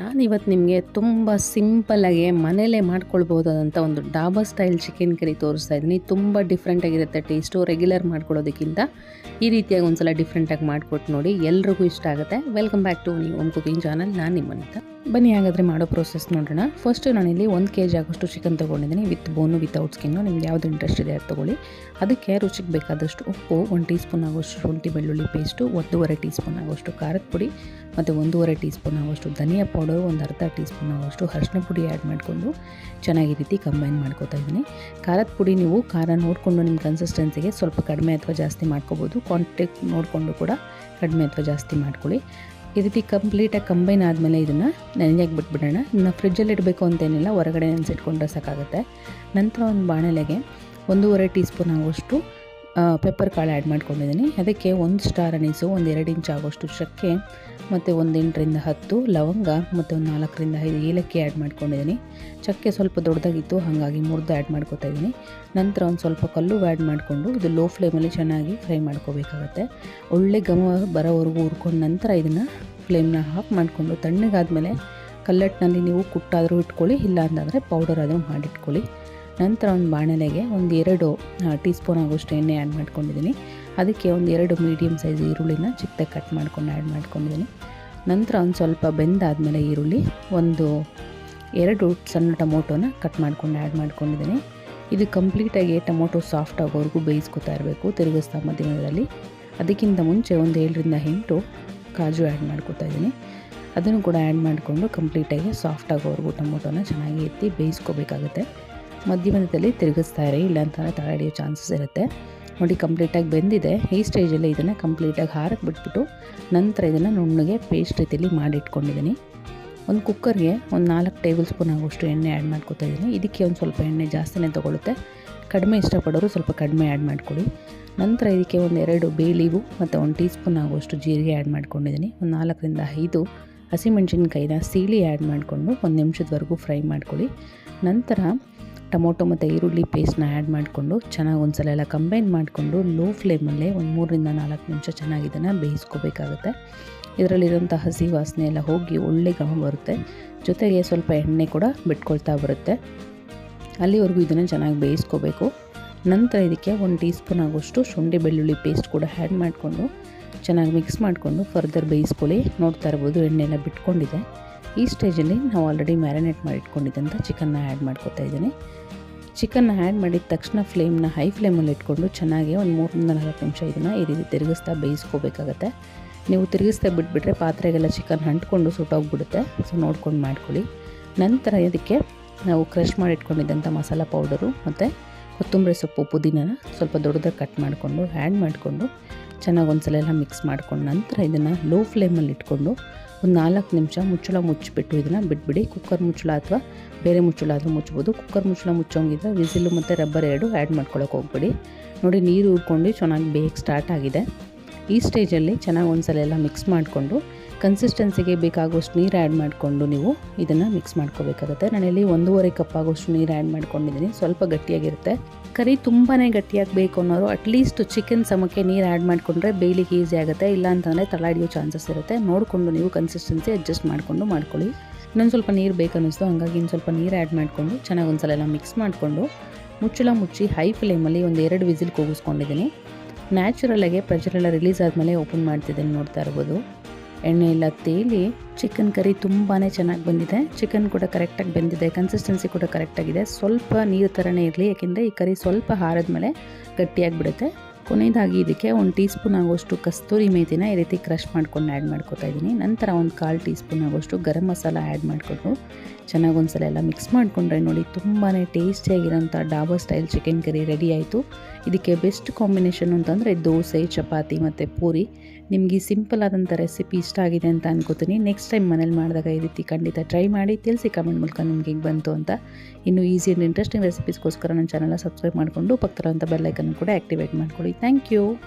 ನಾನು ಇವತ್ತು ನಿಮಗೆ ತುಂಬ ಸಿಂಪಲ್ಲಾಗಿ ಮನೇಲೇ ಮಾಡ್ಕೊಳ್ಬೋದಾದಂಥ ಒಂದು ಡಾಬಾ ಸ್ಟೈಲ್ ಚಿಕನ್ ಕರಿ ತೋರಿಸ್ತಾ ಇದ್ದೀನಿ. ತುಂಬ ಡಿಫ್ರೆಂಟಾಗಿರುತ್ತೆ ಟೇಸ್ಟು ರೆಗ್ಯುಲರ್ ಮಾಡ್ಕೊಳ್ಳೋದಕ್ಕಿಂತ. ಈ ರೀತಿಯಾಗಿ ಒಂದ್ಸಲ ಡಿಫ್ರೆಂಟಾಗಿ ಮಾಡಿಕೊಟ್ಟು ನೋಡಿ ಎಲ್ರಿಗೂ ಇಷ್ಟ ಆಗುತ್ತೆ. ವೆಲ್ಕಮ್ ಬ್ಯಾಕ್ ಟು ನೀವು ಓಮ್ ಕುಕಿಂಗ್ ಚಾನಲ್ ನಾನು ನಿಮ್ಮಂತ ಬನ್ನಿ, ಹಾಗಾದರೆ ಮಾಡೋ ಪ್ರೋಸೆಸ್ ನೋಡೋಣ. ಫಸ್ಟು ನಾನಿಲ್ಲಿ ಒಂದು ಕೆ ಜಿ ಆಗೋಷ್ಟು ಚಿಕನ್ ತೊಗೊಂಡಿದ್ದೀನಿ ವಿತ್ ಬೋನು ವಿತೌಟ್ ಸ್ಕಿನ್ನು ನಿಮ್ಗೆ ಯಾವ್ದು ಇಂಟ್ರೆಸ್ಟ್ ಇದೆ ಅದು ತೊಗೊಳ್ಳಿ. ಅದಕ್ಕೆ ರುಚಿಗೆ ಬೇಕಾದಷ್ಟು ಉಪ್ಪು, ಒಂದು ಟೀ ಸ್ಪೂನ್ ಆಗೋಷ್ಟು ಶುಂಠಿ, ಬೆಳ್ಳುಳ್ಳಿ ಪೇಸ್ಟು ಒಂದೂವರೆ ಟೀ ಸ್ಪೂನ್ ಆಗೋಷ್ಟು ಖಾರದ ಪುಡಿ, ಮತ್ತು ಒಂದೂವರೆ ಟೀ ಸ್ಪೂನ್ ಆಗೋಷ್ಟು ಧನಿಯಾ ಒಂದು ಅರ್ಧ ಟೀ ಸ್ಪೂನ್ ಆಗೋಷ್ಟು ಅರಿಶಿನ ಪುಡಿ ಆ್ಯಡ್ ಮಾಡಿಕೊಂಡು ಚೆನ್ನಾಗಿ ರೀತಿ ಕಂಬೈನ್ ಮಾಡ್ಕೋತಾ ಇದ್ದೀನಿ. ಖಾರದ ಪುಡಿ ನೀವು ಖಾರ ನೋಡಿಕೊಂಡು ನಿಮ್ಮ ಕನ್ಸಿಸ್ಟೆನ್ಸಿಗೆ ಸ್ವಲ್ಪ ಕಡಿಮೆ ಅಥವಾ ಜಾಸ್ತಿ ಮಾಡ್ಕೋಬೋದು. ಕ್ವಾಂಟಿಟಿ ನೋಡಿಕೊಂಡು ಕೂಡ ಕಡಿಮೆ ಅಥವಾ ಜಾಸ್ತಿ ಮಾಡ್ಕೊಳ್ಳಿ. ಈ ರೀತಿ ಕಂಪ್ಲೀಟಾಗಿ ಕಂಬೈನ್ ಆದಮೇಲೆ ಇದನ್ನು ನೆನೆಯಾಗಿ ಬಿಟ್ಬಿಡೋಣ. ಇನ್ನು ಫ್ರಿಜ್ಜಲ್ಲಿ ಇಡಬೇಕು ಅಂತೇನಿಲ್ಲ ಹೊರಗಡೆ ನೆನೆಸಿಟ್ಕೊಂಡ್ರೆ ಸಾಕಾಗುತ್ತೆ. ನಂತರ ಒಂದು ಬಾಣಲೆಗೆ ಒಂದೂವರೆ ಟೀ ಸ್ಪೂನ್ ಆಗುವಷ್ಟು ಪೆಪ್ಪರ್ ಕಾಳು ಆ್ಯಡ್ ಮಾಡ್ಕೊಂಡಿದ್ದೀನಿ. ಅದಕ್ಕೆ ಒಂದು ಸ್ಟಾರ್ ಅನಿಸು ಒಂದು ಎರಡು ಇಂಚ್ ಆಗೋಷ್ಟು ಚಕ್ಕೆ, ಮತ್ತು ಒಂದು ಎಂಟರಿಂದ ಹತ್ತು ಲವಂಗ, ಮತ್ತು ಒಂದು ನಾಲ್ಕರಿಂದ ಐದು ಏಲಕ್ಕಿ ಆ್ಯಡ್ ಮಾಡ್ಕೊಂಡಿದ್ದೀನಿ. ಚಕ್ಕೆ ಸ್ವಲ್ಪ ದೊಡ್ಡದಾಗಿತ್ತು, ಹಾಗಾಗಿ ಮುರಿದು ಆ್ಯಡ್ ಮಾಡ್ಕೊತಾ ಇದ್ದೀನಿ. ನಂತರ ಒಂದು ಸ್ವಲ್ಪ ಕಲ್ಲು ಆ್ಯಡ್ ಮಾಡಿಕೊಂಡು ಇದು ಲೋ ಫ್ಲೇಮಲ್ಲಿ ಚೆನ್ನಾಗಿ ಫ್ರೈ ಮಾಡ್ಕೋಬೇಕಾಗತ್ತೆ. ಒಳ್ಳೆ ಘಮ ಬರೋವರೆಗೂ ಹುರ್ಕೊಂಡು ನಂತರ ಇದನ್ನು ಫ್ಲೇಮ್ನ ಆಫ್ ಮಾಡಿಕೊಂಡು ತಣ್ಣಗಾದಮೇಲೆ ಕಲ್ಲಟ್ಟಿನಲ್ಲಿ ನೀವು ಕುಟ್ಟಾದರೂ ಇಟ್ಕೊಳ್ಳಿ ಇಲ್ಲ ಅಂತಂದರೆ ಪೌಡರ್ ಆದರೂ ಮಾಡಿಟ್ಕೊಳ್ಳಿ. ನಂತರ ಒಂದು ಬಾಣಲೆಗೆ ಒಂದು ಎರಡು ಟೀ ಸ್ಪೂನ್ ಆಗೋಷ್ಟು ಎಣ್ಣೆ ಆ್ಯಡ್ ಮಾಡ್ಕೊಂಡಿದ್ದೀನಿ. ಅದಕ್ಕೆ ಒಂದು ಎರಡು ಮೀಡಿಯಮ್ ಸೈಜ್ ಈರುಳ್ಳಿನ ಚಿಕ್ಕದಾಗಿ ಕಟ್ ಮಾಡ್ಕೊಂಡು ಆ್ಯಡ್ ಮಾಡ್ಕೊಂಡಿದ್ದೀನಿ. ನಂತರ ಒಂದು ಸ್ವಲ್ಪ ಬೆಂದಾದಮೇಲೆ ಈರುಳ್ಳಿ, ಒಂದು ಎರಡು ಸಣ್ಣ ಟೊಮೊಟೊನ ಕಟ್ ಮಾಡ್ಕೊಂಡು ಆ್ಯಡ್ ಮಾಡ್ಕೊಂಡಿದ್ದೀನಿ. ಇದು ಕಂಪ್ಲೀಟಾಗಿ ಟೊಮೊಟೊ ಸಾಫ್ಟ್ ಆಗೋವರೆಗೂ ಬೇಯಿಸ್ಕೊತಾ ಇರಬೇಕು ತಿರುಗಿಸ್ತಾ ಮಧ್ಯಮದಲ್ಲಿ ಅದಕ್ಕಿಂತ ಮುಂಚೆ ಒಂದು ಏಳರಿಂದ ಎಂಟು ಕಾಜು ಆ್ಯಡ್ ಮಾಡ್ಕೊತಾ ಇದ್ದೀನಿ. ಅದನ್ನು ಕೂಡ ಆ್ಯಡ್ ಮಾಡಿಕೊಂಡು ಕಂಪ್ಲೀಟಾಗಿ ಸಾಫ್ಟ್ ಆಗೋವರೆಗೂ ಟೊಮೊಟೊನ ಚೆನ್ನಾಗಿ ಎತ್ತಿ ಬೇಯಿಸ್ಕೋಬೇಕಾಗುತ್ತೆ. ಮಧ್ಯ ಮಧ್ಯದಲ್ಲಿ ಇಲ್ಲಾಂತಂದರೆ ತಳ ಹಿಡಿಯೋ ಚಾನ್ಸಸ್ ಇರುತ್ತೆ. ನೋಡಿ ಕಂಪ್ಲೀಟಾಗಿ ಬೆಂದಿದೆ. ಈ ಸ್ಟೇಜಲ್ಲಿ ಇದನ್ನು ಕಂಪ್ಲೀಟಾಗಿ ಹಾರಕ್ಕೆ ಬಿಟ್ಬಿಟ್ಟು ನಂತರ ಇದನ್ನು ನುಣ್ಣಗೆ ಪೇಸ್ಟ್ ರೀತಿಯಲ್ಲಿ ಮಾಡಿಟ್ಕೊಂಡಿದ್ದೀನಿ. ಒಂದು ಕುಕ್ಕರ್ಗೆ ಒಂದು ನಾಲ್ಕು ಟೇಬಲ್ ಸ್ಪೂನ್ ಆಗೋಷ್ಟು ಎಣ್ಣೆ ಆ್ಯಡ್ ಮಾಡ್ಕೊತಾ ಇದ್ದೀನಿ. ಇದಕ್ಕೆ ಒಂದು ಸ್ವಲ್ಪ ಎಣ್ಣೆ ಜಾಸ್ತಿನೇ ತೊಗೊಳುತ್ತೆ. ಕಡಿಮೆ ಇಷ್ಟಪಡೋರು ಸ್ವಲ್ಪ ಕಡಿಮೆ ಆ್ಯಡ್ ಮಾಡ್ಕೊಳ್ಳಿ ನಂತರ ಇದಕ್ಕೆ ಒಂದು ಎರಡು ಬೇಲೀವು ಮತ್ತು ಒಂದು ಟೀ ಸ್ಪೂನ್ ಆಗುವಷ್ಟು ಜೀರಿಗೆ ಆ್ಯಡ್ ಮಾಡ್ಕೊಂಡಿದ್ದೀನಿ. ಒಂದು ನಾಲ್ಕರಿಂದ ಐದು ಹಸಿಮೆಣ್ಸಿನ್ಕಾಯಿನ ಸೀಳಿ ಆ್ಯಡ್ ಮಾಡಿಕೊಂಡು ಒಂದು ನಿಮಿಷದವರೆಗೂ ಫ್ರೈ ಮಾಡ್ಕೊಳ್ಳಿ ನಂತರ ಟೊಮೊಟೊ ಮತ್ತು ಈರುಳ್ಳಿ ಪೇಸ್ಟ್ನ ಆ್ಯಡ್ ಮಾಡಿಕೊಂಡು ಚೆನ್ನಾಗಿ ಒಂದು ಸಲ ಎಲ್ಲ ಕಂಬೈನ್ ಮಾಡಿಕೊಂಡು ಲೋ ಫ್ಲೇಮಲ್ಲೇ ಒಂದು ಮೂರರಿಂದ ನಾಲ್ಕು ನಿಮಿಷ ಚೆನ್ನಾಗಿ ಇದನ್ನು ಬೇಯಿಸ್ಕೋಬೇಕಾಗುತ್ತೆ. ಇದರಲ್ಲಿರುವಂಥ ಹಸಿ ವಾಸನೆ ಎಲ್ಲ ಹೋಗಿ ಒಳ್ಳೆ ಗಮ ಬರುತ್ತೆ. ಜೊತೆಗೆ ಸ್ವಲ್ಪ ಎಣ್ಣೆ ಕೂಡ ಬಿಟ್ಕೊಳ್ತಾ ಬರುತ್ತೆ. ಅಲ್ಲಿವರೆಗೂ ಇದನ್ನು ಚೆನ್ನಾಗಿ ಬೇಯಿಸ್ಕೋಬೇಕು. ನಂತರ ಇದಕ್ಕೆ ಒಂದು ಟೀ ಸ್ಪೂನ್ ಆಗೋಷ್ಟು ಶುಂಠಿ ಬೆಳ್ಳುಳ್ಳಿ ಪೇಸ್ಟ್ ಕೂಡ ಆ್ಯಡ್ ಮಾಡಿಕೊಂಡು ಚೆನ್ನಾಗಿ ಮಿಕ್ಸ್ ಮಾಡಿಕೊಂಡು ಫರ್ದರ್ ಬೇಯಿಸ್ಕೊಳ್ಳಿ. ನೋಡ್ತಾ ಇರ್ಬೋದು ಎಣ್ಣೆ ಎಲ್ಲ ಬಿಟ್ಕೊಂಡಿದೆ. ಈ ಸ್ಟೇಜಲ್ಲಿ ನಾವು ಆಲ್ರೆಡಿ ಮ್ಯಾರಿನೇಟ್ ಮಾಡಿಟ್ಕೊಂಡಿದ್ದಂಥ ಚಿಕನ್ನ ಆ್ಯಡ್ ಮಾಡ್ಕೊತಾ ಇದ್ದೀನಿ. ಚಿಕನ್ನ ಆ್ಯಡ್ ಮಾಡಿದ ತಕ್ಷಣ ಫ್ಲೇಮ್ನ ಹೈ ಫ್ಲೇಮಲ್ಲಿ ಇಟ್ಕೊಂಡು ಚೆನ್ನಾಗಿ ಒಂದು ಮೂರರಿಂದ ನಾಲ್ಕು ನಿಮಿಷ ಇದನ್ನು ಈ ರೀತಿ ತಿರುಗಿಸ್ತಾ ಬೇಯಿಸ್ಕೋಬೇಕಾಗತ್ತೆ. ನೀವು ತಿರುಗಿಸ್ತಾ ಬಿಟ್ಬಿಟ್ರೆ ಪಾತ್ರೆಗೆಲ್ಲ ಚಿಕನ್ ಅಂಟ್ಕೊಂಡು ಸುಟ್ಟೋಗ್ಬಿಡುತ್ತೆ. ಸೊ ನೋಡ್ಕೊಂಡು ಮಾಡ್ಕೊಳ್ಳಿ. ನಂತರ ಇದಕ್ಕೆ ನಾವು ಕ್ರಷ್ ಮಾಡಿಟ್ಕೊಂಡಿದ್ದಂಥ ಮಸಾಲೆ ಪೌಡರು ಮತ್ತು ಕೊತ್ತಂಬರಿ ಸೊಪ್ಪು ಪುದೀನನ ಸ್ವಲ್ಪ ದೊಡ್ಡದಾಗಿ ಕಟ್ ಮಾಡಿಕೊಂಡು ಆ್ಯಡ್ ಮಾಡಿಕೊಂಡು ಚೆನ್ನಾಗಿ ಒಂದ್ಸಲ ಎಲ್ಲ ಮಿಕ್ಸ್ ಮಾಡ್ಕೊಂಡು ನಂತರ ಇದನ್ನು ಲೋ ಫ್ಲೇಮಲ್ಲಿ ಇಟ್ಕೊಂಡು ಒಂದು ನಾಲ್ಕು ನಿಮಿಷ ಮುಚ್ಚಳ ಮುಚ್ಚಿಬಿಟ್ಟು ಇದನ್ನು ಬಿಟ್ಬಿಡಿ. ಕುಕ್ಕರ್ ಮುಚ್ಚಳ ಅಥವಾ ಬೇರೆ ಮುಚ್ಚಳ ಆದರೂ ಮುಚ್ಬೋದು ಕುಕ್ಕರ್ ಮುಚ್ಚಳ ಮುಚ್ಚೋಂಗಿದ್ರೆ ವಿಸಿಲು ಮತ್ತು ರಬ್ಬರ್ ಎರಡು ಆ್ಯಡ್ ಮಾಡ್ಕೊಳಕ್ಕೆ ಹೋಗ್ಬಿಡಿ. ನೋಡಿ ನೀರು ಉರ್ಕೊಂಡು ಚೆನ್ನಾಗಿ ಬೇಗ ಸ್ಟಾರ್ಟ್ ಆಗಿದೆ. ಈ ಸ್ಟೇಜಲ್ಲಿ ಚೆನ್ನಾಗಿ ಒಂದ್ಸಲ ಎಲ್ಲ ಮಿಕ್ಸ್ ಮಾಡಿಕೊಂಡು ಕನ್ಸಿಸ್ಟೆನ್ಸಿಗೆ ಬೇಕಾಗುವಷ್ಟು ನೀರು ಆ್ಯಡ್ ಮಾಡಿಕೊಂಡು ನೀವು ಇದನ್ನು ಮಿಕ್ಸ್ ಮಾಡ್ಕೋಬೇಕಾಗುತ್ತೆ. ನಾನಿಲ್ಲಿ ಒಂದೂವರೆ ಕಪ್ ಆಗೋಷ್ಟು ನೀರು ಆ್ಯಡ್ ಮಾಡ್ಕೊಂಡಿದ್ದೀನಿ. ಸ್ವಲ್ಪ ಗಟ್ಟಿಯಾಗಿರುತ್ತೆ. ಕರಿ ತುಂಬಾ ಗಟ್ಟಿಯಾಗಿ ಬೇಕು ಅನ್ನೋರು ಅಟ್ಲೀಸ್ಟ್ ಚಿಕನ್ ಸಮಕ್ಕೆ ನೀರು ಆ್ಯಡ್ ಮಾಡಿಕೊಂಡ್ರೆ ಬೇಯ್ಲಿಕ್ಕೆ ಈಸಿ ಆಗುತ್ತೆ. ಇಲ್ಲ ಅಂತಂದರೆ ತಳ ಹಿಡಿಯೋ ಚಾನ್ಸಸ್ ಇರುತ್ತೆ. ನೋಡಿಕೊಂಡು ನೀವು ಕನ್ಸಿಸ್ಟೆನ್ಸಿ ಅಡ್ಜಸ್ಟ್ ಮಾಡಿಕೊಂಡು ಮಾಡ್ಕೊಳ್ಳಿ. ಇನ್ನೊಂದು ಸ್ವಲ್ಪ ನೀರು ಬೇಕನ್ನಿಸ್ತು ಹಾಗಾಗಿ ಇನ್ನು ಸ್ವಲ್ಪ ನೀರು ಆ್ಯಡ್ ಮಾಡಿಕೊಂಡು ಚೆನ್ನಾಗಿ ಒಂದ್ಸಲ ಎಲ್ಲ ಮಿಕ್ಸ್ ಮಾಡಿಕೊಂಡು ಮುಚ್ಚಳ ಮುಚ್ಚಿ ಹೈ ಫ್ಲೇಮಲ್ಲಿ ಒಂದು ಎರಡು ವಿಸಿಲ್ ಕೂಗಿಸ್ಕೊಂಡಿದ್ದೀನಿ. ನ್ಯಾಚುರಲಾಗೆ ಪ್ರೆಷರೆಲ್ಲ ರಿಲೀಸ್ ಆದಮೇಲೆ ಓಪನ್ ಮಾಡ್ತಿದ್ದೀನಿ ನೋಡ್ತಾ ಇರ್ಬೋದು. ಎಣ್ಣೆ ಎಲ್ಲ ತೇಲಿ ಚಿಕನ್ ಕರಿ ತುಂಬಾ ಚೆನ್ನಾಗಿ ಬಂದಿದೆ. ಚಿಕನ್ ಕೂಡ ಕರೆಕ್ಟಾಗಿ ಬೆಂದಿದೆ. ಕನ್ಸಿಸ್ಟೆನ್ಸಿ ಕೂಡ ಕರೆಕ್ಟಾಗಿದೆ ಸ್ವಲ್ಪ ನೀರು ಥರನೇ ಇರಲಿ, ಯಾಕೆಂದರೆ ಈ ಕರಿ ಸ್ವಲ್ಪ ಹಾರದ ಮೇಲೆ ಗಟ್ಟಿಯಾಗಿ ಗಟ್ಟಿಯಾಗಿಬಿಡುತ್ತೆ. ಕೊನೆಯದಾಗಿ ಇದಕ್ಕೆ ಒಂದು ಟೀ ಸ್ಪೂನ್ ಆಗೋಷ್ಟು ಕಸ್ತೂರಿ ಮೇಥಿನ ಈ ರೀತಿ ಕ್ರಷ್ ಮಾಡ್ಕೊಂಡು ಆ್ಯಡ್ ಮಾಡ್ಕೊತಾ ಇದ್ದೀನಿ ನಂತರ ಒಂದು ಕಾಲು ಟೀ ಸ್ಪೂನ್ ಆಗೋಷ್ಟು ಗರಂ ಮಸಾಲ ಆ್ಯಡ್ ಮಾಡಿಕೊಂಡು ಚೆನ್ನಾಗಿ ಒಂದ್ಸಲ ಎಲ್ಲ ಮಿಕ್ಸ್ ಮಾಡಿಕೊಂಡ್ರೆ ನೋಡಿ ತುಂಬಾ ಟೇಸ್ಟಿಯಾಗಿರೋಂಥ dhaba style chicken curry ready ಆಯಿತು. ಇದಕ್ಕೆ ಬೆಸ್ಟ್ ಕಾಂಬಿನೇಷನ್ ಅಂತಂದರೆ ದೋಸೆ, ಚಪಾತಿ ಮತ್ತು ಪೂರಿ. ನಿಮಗೆ ಸಿಂಪಲ್ ಆದಂಥ ರೆಸಿಪಿ ಇಷ್ಟ ಆಗಿದೆ ಅಂತ ಅನ್ಕೋತೀನಿ. ನೆಕ್ಸ್ಟ್ ಟೈಮ್ ಮನೇಲಿ ಮಾಡಿದಾಗ ಈ ರೀತಿ ಖಂಡಿತ ಟ್ರೈ ಮಾಡಿ ತಿಳಿಸಿ ಕಮೆಂಟ್ ಮೂಲಕ ನಿಮ್ಗೆ ಹೇಗೆ ಬಂತು ಅಂತ. ಇನ್ನು ಈಸಿ ಆ್ಯಂಡ್ ಇಂಟ್ರೆಸ್ಟಿಂಗ್ ರೆಸಿಪೀಸ್ಗೋಸ್ಕರ ನನ್ನ ಚಾನಲ್ನ ಸಬ್ಸ್ಕ್ರೈಬ್ ಮಾಡಿಕೊಂಡು ಪಕ್ಕದಲ್ಲಿರುವಂಥ ಬೆಲ್ಲೈಕನ್ನು ಕೂಡ ಆ್ಯಕ್ಟಿವೇಟ್ ಮಾಡ್ಕೊಳ್ಳಿ. Thank you.